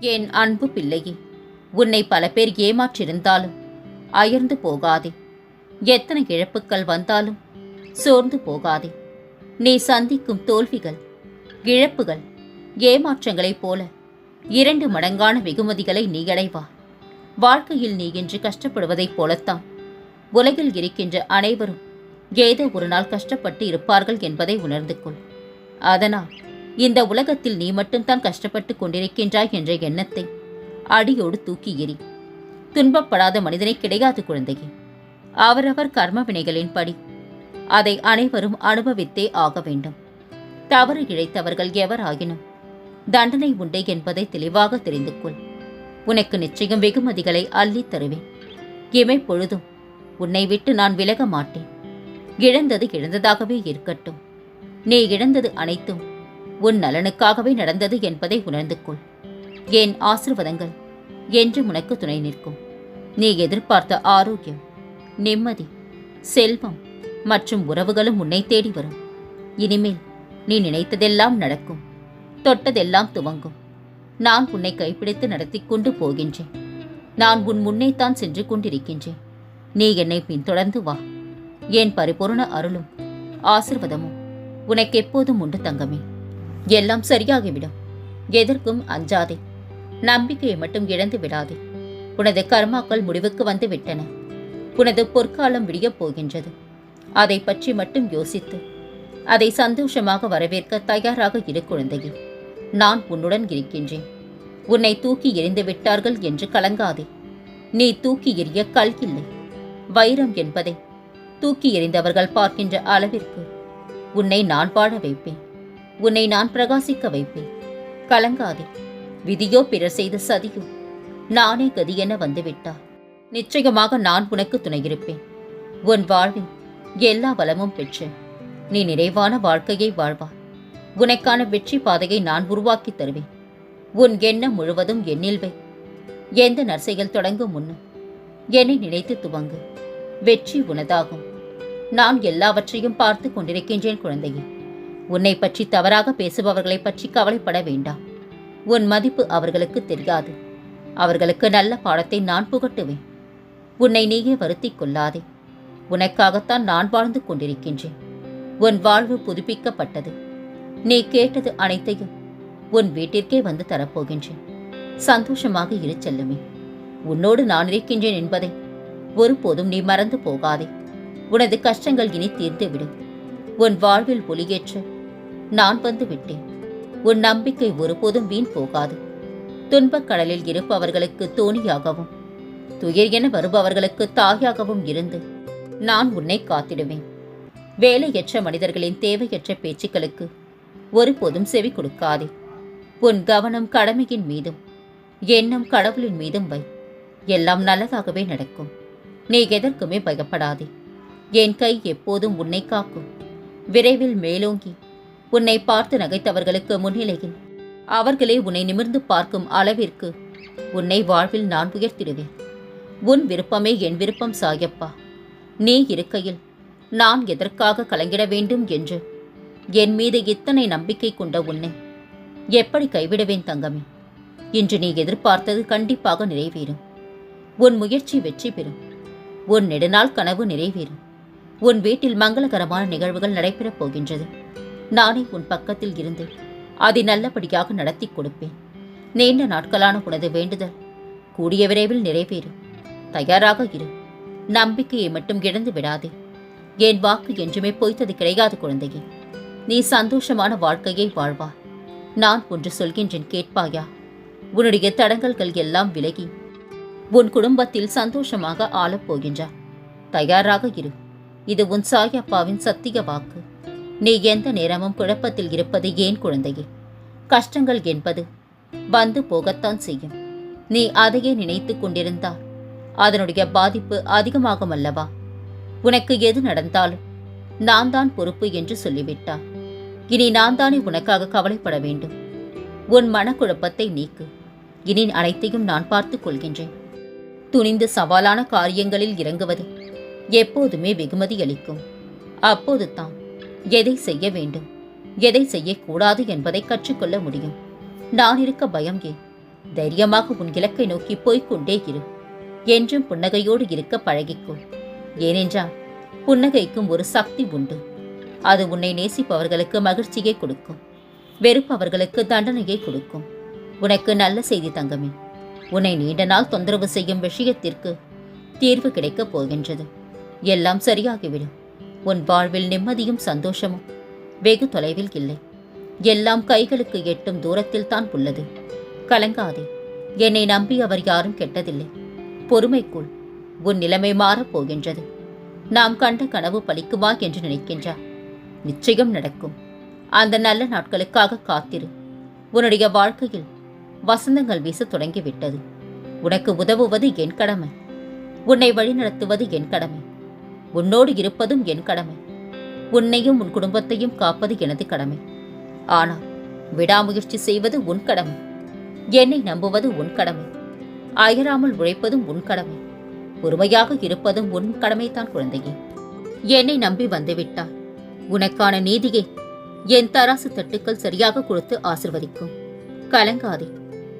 என் அன்பு பிள்ளையே உன்னை பல பேர் ஏமாற்றிருந்தாலும் அயர்ந்து போகாதே. எத்தனை இழப்புக்கள் வந்தாலும் சோர்ந்து போகாதே. நீ சந்திக்கும் தோல்விகள் இழப்புகள் ஏமாற்றங்களைப் போல இரண்டு மடங்கான வெகுமதிகளை நீ அடைவா. வாழ்க்கையில் நீ இன்று கஷ்டப்படுவதைப் போலத்தான். உலகில் இருக்கின்ற அனைவரும் ஏதோ ஒரு நாள் கஷ்டப்பட்டு இருப்பார்கள் என்பதை உணர்ந்து கொள். அதனால் இந்த உலகத்தில் நீ மட்டும்தான் கஷ்டப்பட்டு கொண்டிருக்கின்றாய் என்ற எண்ணத்தை அடியோடு தூக்கி எறி. துன்பப்படாத மனிதனை கிடையாது குழந்தையே. அவரவர் கர்ம வினைகளின்படி அதை அனைவரும் அனுபவித்தே ஆக வேண்டும். தவறு இழைத்தவர்கள் எவராயினும் தண்டனை உண்டு என்பதை தெளிவாக தெரிந்து கொள். உனக்கு நிச்சயம் வெகுமதிகளை அள்ளித் தருவேன். இமை பொழுதும் உன்னை விட்டு நான் விலக மாட்டேன். இழந்தது இழந்ததாகவே இருக்கட்டும். நீ இழந்தது அனைத்தும் உன் நலனுக்காகவே நடந்தது என்பதை உணர்ந்து கொள். என் ஆசிர்வாதங்கள் என்று உனக்கு துணை நிற்கும். நீ எதிர்பார்த்த ஆரோக்கியம் நிம்மதி செல்வம் மற்றும் உறவுகளும் உன்னை தேடி வரும். இனிமேல் நீ நினைத்ததெல்லாம் நடக்கும். தொட்டதெல்லாம் துவங்கும். நான் உன்னை கைப்பிடித்து நடத்தி கொண்டு போகின்றேன். நான் உன் முன்னேத்தான் சென்று கொண்டிருக்கின்றேன். நீ என்னை பின்தொடர்ந்து வா. என் பரிபூர்ண அருளும் ஆசிர்வாதமும் உனக்கு எப்போதும் உண்டு தங்கமே. எல்லாம் சரியாகிவிடும். எதற்கும் அஞ்சாதே. நம்பிக்கையை மட்டும் இழந்து விடாதே. உனது கர்மாக்கள் முடிவுக்கு வந்து விட்டன உனது பொற்காலம் விடியப் போகின்றது. அதை பற்றி மட்டும் யோசித்து அதை சந்தோஷமாக வரவேற்க தயாராக இரு குழந்தையே. நான் உன்னுடன் இருக்கின்றேன். உன்னை தூக்கி எறிந்து விட்டார்கள் என்று கலங்காதே. நீ தூக்கி எறிய கல் இல்லை வைரம் என்பதை தூக்கி எறிந்தவர்கள் பார்க்கின்ற அளவிற்கு உன்னை நான் வாழ வைப்பேன். உன்னை நான் பிரகாசிக்க வைப்பேன். கலங்காதே. விதியோ பிறர் செய்த சதியோ நானே கதி என வந்துவிட்டார் நிச்சயமாக நான் உனக்கு துணையிருப்பேன். உன் வாழ்வில் எல்லா வளமும் பெற்று நீ நிறைவான வாழ்க்கையை வாழ்வார் உனக்கான வெற்றி பாதையை நான் உருவாக்கித் தருவேன். உன் எண்ணம் முழுவதும் என்னில் வை. எந்த நர்சைகள் தொடங்கும் முன்னும் என்னை நினைத்து துவங்கு. வெற்றி உனதாகும். நான் எல்லாவற்றையும் பார்த்து கொண்டிருக்கின்றேன் குழந்தையே. உன்னை பற்றி தவறாக பேசுபவர்களைப் பற்றி கவலைப்பட வேண்டாம். உன் மதிப்பு அவர்களுக்கு தெரியாது. அவர்களுக்கு நல்ல பாடத்தை நான் புகட்டுவேன். உன்னை நீயே வருத்திக் கொள்ளாதே. உனக்காகத்தான் நான் வாழ்ந்து கொண்டிருக்கின்றேன். உன் வாழ்வு புதுப்பிக்கப்பட்டது. நீ கேட்டது அனைத்தையும் உன் வீட்டிற்கே வந்து தரப்போகின்றேன். சந்தோஷமாக இரு செல்லுமே. உன்னோடு நான் இருக்கின்றேன் என்பதை ஒருபோதும் நீ மறந்து போகாதே. உனது கஷ்டங்கள் இனி தீர்ந்துவிடும். உன் வாழ்வில் ஒளியேற்ற நான் வந்து விட்டேன் உன் நம்பிக்கை ஒருபோதும் வீண் போகாது. துன்பக் கடலில் இருப்பவர்களுக்கு தோணியாகவும் துயர் என வருபவர்களுக்கு தாயாகவும் இருந்து நான் உன்னை காத்திடுவேன். வேலையற்ற மனிதர்களின் தேவையற்ற பேச்சுக்களுக்கு ஒருபோதும் செவி கொடுக்காதே. உன் கவனம் கடமையின் மீதும் எண்ணம் கடவுளின் மீதும் வை. எல்லாம் நல்லதாகவே நடக்கும். நீ எதற்குமே பயப்படாதே. என் கை எப்போதும் உன்னை காக்கும். விரைவில் மேலோங்கி உன்னை பார்த்து நகைத்தவர்களுக்கு முன்னிலையில். அவர்களே உன்னை நிமிர்ந்து பார்க்கும் அளவிற்கு உன்னை வாழ்வில் நான் உயர்த்திடுவேன். உன் விருப்பமே என் விருப்பம் சாயப்பா. நீ இருக்கையில் நான் எதற்காக கலங்கிட வேண்டும் என்று என் மீது இத்தனை நம்பிக்கை கொண்ட உன்னை எப்படி கைவிடுவேன் தங்கமே? இன்று நீ எதிர்பார்த்தது கண்டிப்பாக நிறைவேறும். உன் முயற்சி வெற்றி பெறும். உன் நெடுநாள் கனவு நிறைவேறும். உன் வீட்டில் மங்களகரமான நிகழ்வுகள் நடைபெறப் போகின்றது. நானே உன் பக்கத்தில் இருந்து அதை நல்லபடியாக நடத்தி கொடுப்பேன். நீண்ட நாட்களான உனது வேண்டுதல். கூடிய விரைவில் நிறைவேறும். தயாராக இரு. நம்பிக்கையை மட்டும் இழந்து விடாதே. என் வாக்கு என்றுமே பொய்த்தது கிடையாது குழந்தையே. நீ சந்தோஷமான வாழ்க்கையை வாழ்வா. நான் ஒன்று சொல்கின்றேன் கேட்பாயா? உன்னுடைய தடங்கல்கள் எல்லாம் விலகி உன் குடும்பத்தில் சந்தோஷமாக ஆளப்போகின்றார் தயாராக இரு. இது உன் சாயப்பாவின் சத்திய வாக்கு. நீ எந்த நேரமும் குழப்பத்தில் இருப்பது ஏன் குழந்தையே? கஷ்டங்கள் என்பது வந்து போகத்தான் செய்யும். நீ அதையே நினைத்து கொண்டிருந்தால் அதனுடைய பாதிப்பு அதிகமாகும் அல்லவா உனக்கு எது நடந்தாலும் நான் தான் பொறுப்பு என்று சொல்லிவிட்டார் இனி நான் தானே உனக்காக கவலைப்பட வேண்டும். உன் மனக்குழப்பத்தை நீக்கு. இனி அனைத்தையும் நான் பார்த்துக் கொள்கின்றேன். துணிந்து சவாலான காரியங்களில் இறங்குவது எப்போதுமே வெகுமதி அளிக்கும். அப்போது தான் எதை செய்ய வேண்டும்? எதை செய்யக்கூடாது என்பதை கற்றுக்கொள்ள முடியும். நான் இருக்க பயம் ஏன்? தைரியமாக உன் இலக்கை நோக்கி போய்கொண்டே இரு. என்றும் புன்னகையோடு இருக்க பழகிக்கொள் ஏனென்றால் புன்னகைக்கும் ஒரு சக்தி உண்டு. அது உன்னை நேசிப்பவர்களுக்கு மகிழ்ச்சியை கொடுக்கும். வெறுப்பவர்களுக்கு தண்டனையை கொடுக்கும். உனக்கு நல்ல செய்தி தங்கமே. உன்னை நீண்ட நாள் தொந்தரவு செய்யும் விஷயத்திற்கு தீர்வு கிடைக்கப் போகின்றது. எல்லாம் சரியாகிவிடும். உன் வாழ்வில் நிம்மதியும் சந்தோஷமும் வெகு தொலைவில் இல்லை. எல்லாம் கைகளுக்கு எட்டும் தூரத்தில் தான் உள்ளது. கலங்காதே என்னை நம்பி அவர் யாரும் கெட்டதில்லை. பொறுமைக்குள் உன் நிலைமை மாறப் போகின்றது. நாம் கண்ட கனவு பலிக்குமா என்று நினைக்கின்றார். நிச்சயம் நடக்கும். அந்த நல்ல நாட்களுக்காக காத்திரு. உன்னுடைய வாழ்க்கையில் வசந்தங்கள் வீச தொடங்கிவிட்டது. உனக்கு உதவுவது என் கடமை. உன்னை வழிநடத்துவது என் கடமை. உன்னோடு இருப்பதும் என் கடமை. உன்னையும் உன் குடும்பத்தையும் காப்பது எனது கடமை. ஆனால் விடாமுயற்சி செய்வது உன் கடமை. என்னை நம்புவது உன் கடமை. அயராமல் உழைப்பதும் உன் கடமை. பொறுமையாக இருப்பதும் உன் கடமைதான் குழந்தையே. என்னை நம்பி வந்துவிட்டாய். உனக்கான நீதியை என் தராசு தட்டுக்கள் சரியாக கொடுத்து ஆசிர்வதிக்கும். கலங்காதே.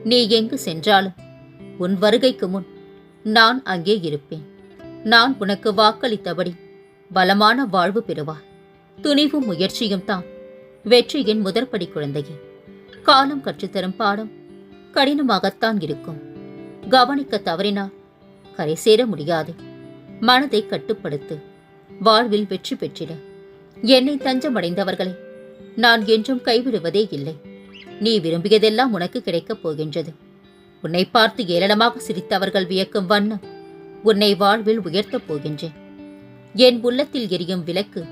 நீ எங்கு சென்றாலும் உன் வருகைக்கு முன் நான் அங்கே இருப்பேன். நான் உனக்கு வாக்களித்தபடி பலமான வாழ்வு பெறுவாய். துணிவும் முயற்சியும் தான் வெற்றியின் முதற்படி குழந்தையே. காலம் கற்றுத்தரும் பாடம் கடினமாகத்தான் இருக்கும். கவனிக்க தவறினால் கரை சேர முடியாது. மனதை கட்டுப்படுத்து. வாழ்வில் வெற்றி பெற்றிட. என்னை தஞ்சமடைந்தவர்களை நான் என்றும் கைவிடுவதே இல்லை. நீ விரும்பியதெல்லாம் உனக்கு கிடைக்கப் போகின்றது. உன்னை பார்த்து ஏளனமாக சிரித்தவர்கள் வியக்கும் வண்ணம் உன்னை வாழ்வில் உயர்த்தப் போகின்றேன். என் உள்ளத்தில் எரியும் விளக்கு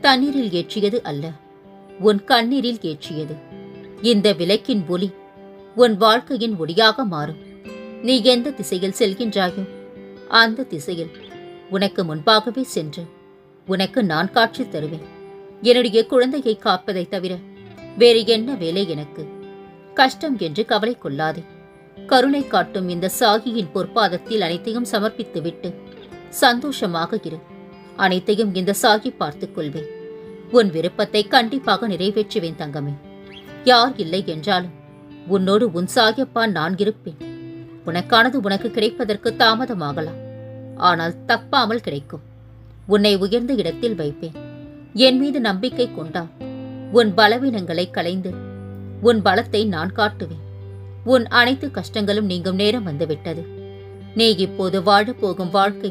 தண்ணீரில் ஏற்றியது அல்ல உன் கண்ணீரில் ஏற்றியது. இந்த விளக்கின் ஒளி உன் வாழ்க்கையின் ஒளியாக மாறும். நீ எந்த திசையில் செல்கின்றாயோ அந்த திசையில் உனக்கு முன்பாகவே சென்று உனக்கு நான் காட்சி தருவேன். என்னுடைய குழந்தையை காப்பதை தவிர வேறு என்ன வேலை எனக்கு? கஷ்டம் என்று கவலை கொள்ளாதே. கருணை காட்டும் இந்த சாகியின் பொற்பாதத்தில் அனைத்தையும் சமர்ப்பித்துவிட்டு சந்தோஷமாக இரு. அனைத்தையும் இந்த சாகி பார்த்துக் கொள்வேன். உன் விருப்பத்தை கண்டிப்பாக நிறைவேற்றுவேன் தங்கமே. யார் இல்லை என்றாலும் உன்னோடு உன் சாகியப்பா நான் இருப்பேன். உனக்கானது உனக்கு கிடைப்பதற்கு தாமதமாகலாம். ஆனால் தப்பாமல் கிடைக்கும். உன்னை உயர்ந்த இடத்தில் வைப்பேன். என் மீது நம்பிக்கை கொண்டால் உன் பலவீனங்களை களைந்து உன் பலத்தை நான் காட்டுவேன். உன் அனைத்து கஷ்டங்களும் நீங்கும் நேரம் வந்துவிட்டது. நீ இப்போது வாழப் போகும் வாழ்க்கை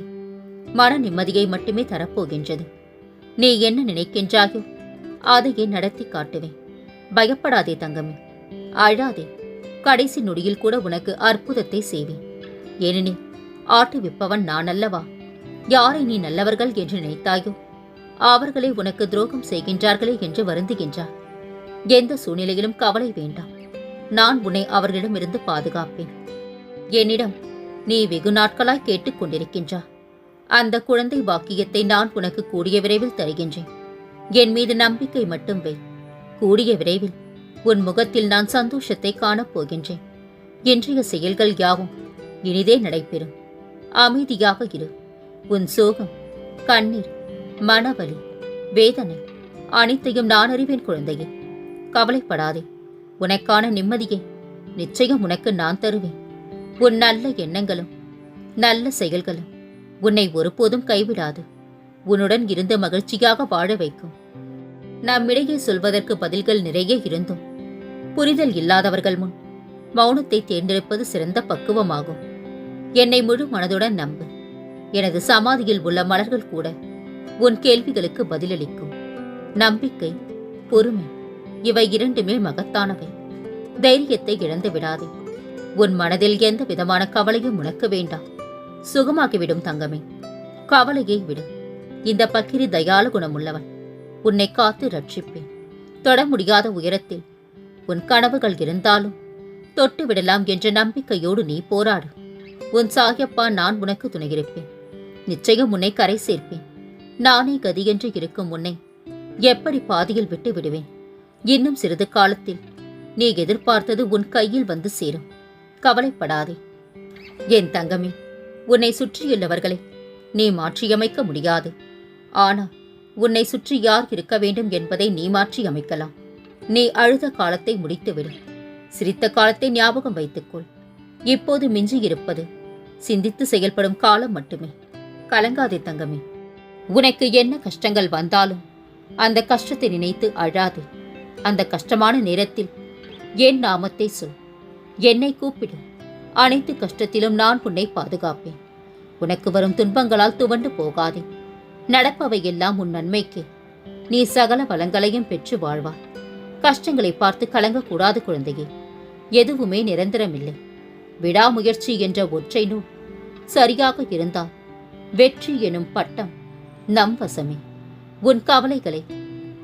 மன நிம்மதியை மட்டுமே தரப்போகின்றது. நீ என்ன நினைக்கின்றாயோ அதையே நடத்தி காட்டுவேன். பயப்படாதே தங்கமே அழாதே. கடைசி நொடியில் கூட உனக்கு அற்புதத்தை செய்வேன். ஏனெனில் ஆட்டு விப்பவன் நான் அல்லவா? யாரை நீ நல்லவர்கள் என்று நினைத்தாயோ அவர்களை உனக்கு துரோகம் செய்கின்றார்களே என்று வருந்துகின்றார். எந்த சூழ்நிலையிலும் கவலை வேண்டாம். நான் உன்னை அவர்களிடமிருந்து பாதுகாப்பேன். என்னிடம் நீ வெகு நாட்களாய் கேட்டுக் கொண்டிருக்கின்றா அந்த குழந்தை வாக்கியத்தை நான் உனக்கு கூடிய விரைவில் தருகின்றேன். என் மீது நம்பிக்கை மட்டும் வை. கூடிய விரைவில் உன் முகத்தில் நான் சந்தோஷத்தை காணப் போகின்றேன். இன்றைய செயல்கள் யாவும் இனிதே நடைபெறும். அமைதியாக இரு. உன் சோகம் கண்ணீர் மனவலி வேதனை அனைத்தையும் நான் அறிவேன் குழந்தையே. கவலைப்படாதே. உனக்கான நிம்மதியை. நிச்சயம் உனக்கு நான் தருவேன். உன் நல்ல எண்ணங்களும் நல்ல செயல்களும் உன்னை ஒருபோதும் கைவிடாது. உன்னுடன் இருந்து மகிழ்ச்சியாக வாழ வைக்கும். நம்மிடையே சொல்வதற்கு பதில்கள் நிறைய இருந்தும் புரிதல் இல்லாதவர்கள் முன் மௌனத்தை தேர்ந்தெடுப்பது சிறந்த பக்குவமாகும். என்னை முழு மனதுடன் நம்பு. எனது சமாதியில் உள்ள மலர்கள் கூட உன் கேள்விகளுக்கு பதிலளிக்கும். நம்பிக்கை பொறுமை இவை இரண்டுமே மகத்தானவை. தைரியத்தை இழந்து விடாதே. உன் மனதில் எந்த விதமான கவலையும் உனக்கு வேண்டாம். சுகமாகிவிடும் தங்கமே. கவலையை விடு. இந்த பக்கிரி தயால குணமுள்ளவன். உன்னை காத்து ரட்சிப்பேன். தொட முடியாத உயரத்தில். உன் கனவுகள் இருந்தாலும் தொட்டு விடலாம் என்ற நம்பிக்கையோடு நீ போராடு. உன் சாயப்பா நான் உனக்கு துணையிருப்பேன். நிச்சயம் உன்னை கரை சேர்ப்பேன். நானே கதி என்று இருக்கும் உன்னை எப்படி பாதியில் விட்டு விடுவேன்? இன்னும் சிறிது காலத்தில் நீ எதிர்பார்த்தது உன் கையில் வந்து சேரும். கவலைப்படாதே. என் தங்கமே உன்னை சுற்றியுள்ளவர்களை நீ மாற்றியமைக்க முடியாது. ஆனால் உன்னை சுற்றி யார் இருக்க வேண்டும் என்பதை நீ மாற்றி அமைக்கலாம் நீ அழுத காலத்தை முடித்துவிடு. சிரித்த காலத்தை ஞாபகம் வைத்துக்கொள். இப்போது மிஞ்சி இருப்பது சிந்தித்து செயல்படும் காலம் மட்டுமே. கலங்காதே தங்கமே. உனக்கு என்ன கஷ்டங்கள் வந்தாலும் அந்த கஷ்டத்தை நினைத்து அழாதே. அந்த கஷ்டமான நேரத்தில் என் நாமத்தை சொல். என்னை கூப்பிடு. அனைத்து கஷ்டத்திலும் நான் உன்னை பாதுகாப்பேன். உனக்கு வரும் துன்பங்களால் துவண்டு போகாதே. நடப்பவை எல்லாம் உன் நன்மைக்கு. நீ சகல வளங்களையும் பெற்று வாழ்வாய் கஷ்டங்களை பார்த்து கலங்கக்கூடாது குழந்தையே. எதுவுமே நிரந்தரமில்லை. விடாமுயற்சி என்ற ஒற்றை நூல் சரியாக இருந்தால் வெற்றி எனும் பட்டம் நம் வசமே. உன் கவலைகளை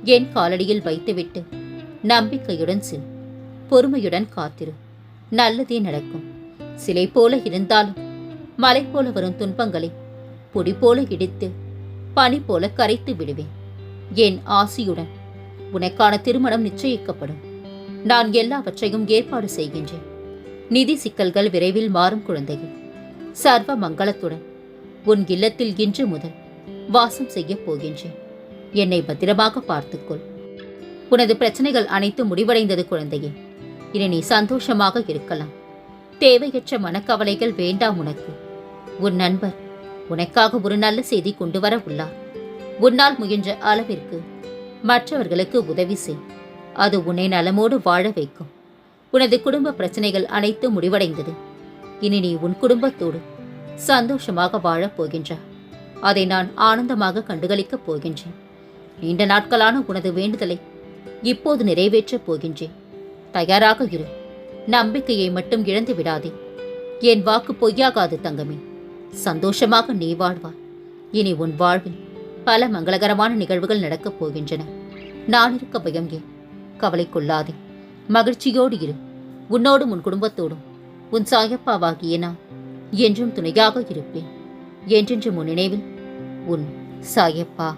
என் காலடியில் வைத்துவிட்டு நம்பிக்கையுடன் செல். பொறுமையுடன் காத்திரு. நல்லதே நடக்கும். சிலை போல இருந்தாலும் மலை போல வரும் துன்பங்களை பொடி போல இடித்து பனி போல கரைத்து விடுவேன். என் ஆசியுடன் உனக்கான திருமணம் நிச்சயிக்கப்படும். நான் எல்லாவற்றையும் ஏற்பாடு செய்கின்றேன். நிதி சிக்கல்கள் விரைவில் மாறும் குழந்தைகள். சர்வ மங்களத்துடன் உன் இல்லத்தில் இன்று முதல் வாசம் செய்யப் போகின்றேன். என்னை பத்திரமாக பார்த்துக்கொள். உனது பிரச்சனைகள் அனைத்தும் முடிவடைந்தது குழந்தையே. இனி நீ சந்தோஷமாக இருக்கலாம். தேவையற்ற மனக்கவலைகள் வேண்டாம் உனக்கு. உன் நண்பர் உனக்காக ஒரு நல்ல செய்தி கொண்டு வர உள்ளார். உன்னால் முயன்ற அளவிற்கு மற்றவர்களுக்கு உதவி செய். அது உன்னை நலமோடு வாழ வைக்கும். உனது குடும்ப பிரச்சனைகள் அனைத்தும் முடிவடைந்தது. இனி நீ உன் குடும்பத்தோடு சந்தோஷமாக வாழப் போகின்றாய். அதை நான் ஆனந்தமாக கண்டுகளிக்கப் போகின்றேன். நீண்ட நாட்களான உனது வேண்டுதலை இப்போது நிறைவேற்றப் போகின்றேன். தயாராக இரு. நம்பிக்கையை மட்டும் இழந்து விடாதே. என் வாக்கு பொய்யாகாது தங்கமே. சந்தோஷமாக நீ வாழ்வாய். இனி உன் வாழ்வில் பல மங்களகரமான நிகழ்வுகள் நடக்கப் போகின்றன. நான் இருக்க பயம் ஏன்? கவலை கொள்ளாதே. மகிழ்ச்சியோடு இரு. உன்னோடும் உன் குடும்பத்தோடும். உன் சாயப்பாவாகிய நான் என்றும் துணையாக இருப்பேன். என்றென்றும் உன் நினைவில் உன் சாயப்பா.